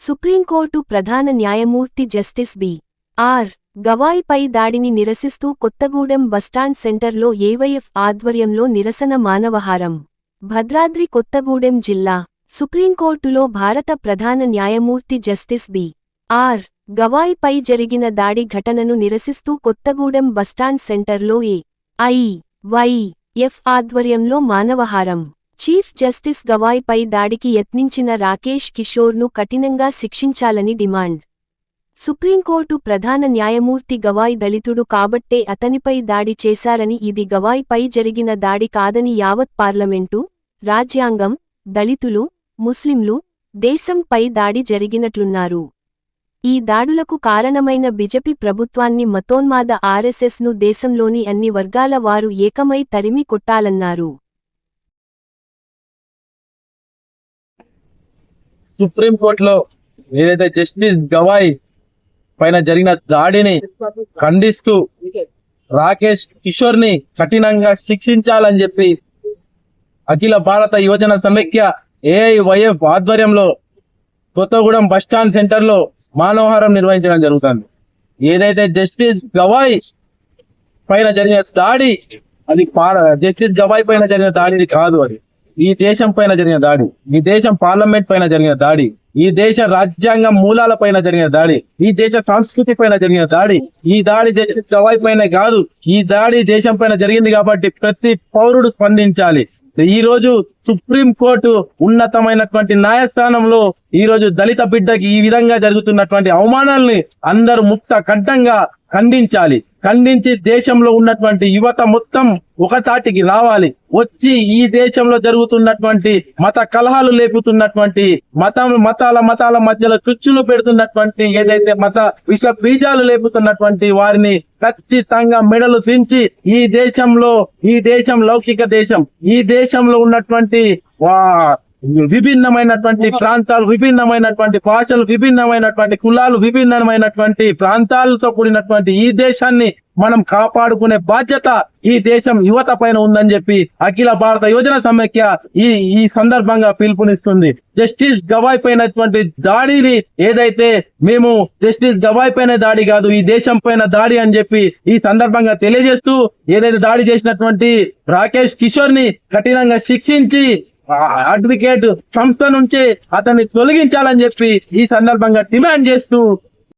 Supreme court ప్రధాన న్యాయమూర్తి justice B. Are. గవాయిపై దాడిని నిరసిస్తూ కొత్తగూడెం బస్టాండ్ సెంటర్లో ఏవైఎఫ్ ఆధ్వర్యంలో నిరసన మానవహారం. భద్రాద్రి కొత్తగూడెం జిల్లా సుప్రీంకోర్టులో భారత ప్రధాన న్యాయమూర్తి జస్టిస్ బి. ఆర్. గవాయిపై జరిగిన దాడి ఘటనను నిరసిస్తూ కొత్తగూడెం బస్టాండ్ సెంటర్లో ఏ. ఐ. వై. ఎఫ్ ఆధ్వర్యంలో మానవహారం. చీఫ్ జస్టిస్ గవాయ్పై దాడికి యత్నించిన రాకేష్ కిషోర్ను కఠినంగా శిక్షించాలని డిమాండ్. సుప్రీంకోర్టు ప్రధాన న్యాయమూర్తి గవాయ్ దళితుడు కాబట్టే అతనిపై దాడి చేశారని ఇది గవాయ్పై జరిగిన దాడి కాదని యావత్ పార్లమెంటు రాజ్యాంగం దళితులు ముస్లింలు దేశంపై దాడి జరిగినట్లున్నారు. ఈ దాడులకు కారణమైన బిజెపి ప్రభుత్వాన్ని మతోన్మాద ఆర్ఎస్ఎస్ను దేశంలోని అన్ని వర్గాల వారు ఏకమై తరిమి కొట్టాలన్నారు. సుప్రీం కోర్టులో ఏదైతే జస్టిస్ గవాయ్ పైన జరిగిన దాడిని ఖండిస్తూ రాకేష్ కిషోర్ని కఠినంగా శిక్షించాలని చెప్పి అఖిల భారత యువజన సమైక్య ఏఐవైఎఫ్ ఆధ్వర్యంలో కొత్తగూడెం బస్టాండ్ సెంటర్లో మానవహారం నిర్వహించడం జరుగుతుంది. ఏదైతే జస్టిస్ గవాయ్ పైన జరిగిన దాడి అది జస్టిస్ గవాయ్ పైన జరిగిన దాడిని కాదు అది. ఈ దేశం పైన జరిగిన దాడి ఈ దేశం పార్లమెంట్ పైన జరిగిన దాడి ఈ దేశ రాజ్యాంగం మూలాల పైన జరిగిన దాడి ఈ దేశ సంస్కృతి పైన జరిగిన దాడి ఈ దాడి జవాయి పైన కాదు ఈ దాడి దేశం పైన జరిగింది కాబట్టి ప్రతి పౌరుడు స్పందించాలి. ఈ రోజు సుప్రీం కోర్టు ఉన్నతమైనటువంటి న్యాయస్థానంలో ఈ రోజు దళిత బిడ్డకి ఈ విధంగా జరుగుతున్నటువంటి అవమానాల్ని అందరూ ముక్త కడ్డంగా ఖండించాలి. ఖండించి దేశంలో ఉన్నటువంటి యువత మొత్తం ఒకతాటికి రావాలి. వచ్చి ఈ దేశంలో జరుగుతున్నటువంటి మత కలహాలు లేపుతున్నటువంటి మతం మతాల మతాల మధ్యలో చుచ్చులు పెడుతున్నటువంటి ఏదైతే మత విష బీజాలు లేపుతున్నటువంటి వారిని ఖచ్చితంగా మెడలు దించి ఈ దేశంలో ఈ దేశం లౌకిక దేశం ఈ దేశంలో ఉన్నటువంటి వా విభిన్నమైనటువంటి ప్రాంతాలు విభిన్నమైనటువంటి భాషలు విభిన్నమైనటువంటి కులాలు విభిన్నమైనటువంటి ప్రాంతాలతో కూడినటువంటి ఈ దేశాన్ని మనం కాపాడుకునే బాధ్యత ఈ దేశం యువత పైన ఉందని చెప్పి అఖిల భారత యువజన సమైక్య ఈ ఈ సందర్భంగా పిలుపునిస్తుంది. జస్టిస్ గవాయ్ పైనటువంటి దాడిని ఏదైతే మేము జస్టిస్ గవాయ్ పైన దాడి కాదు ఈ దేశం పైన దాడి అని చెప్పి ఈ సందర్భంగా తెలియజేస్తూ ఏదైతే దాడి చేసినటువంటి రాకేష్ కిషోర్ని కఠినంగా శిక్షించి అడ్వకేట్ సంస్థ నుంచి అతన్ని తొలగించాలని చెప్పి ఈ సందర్భంగా డిమాండ్ చేస్తూ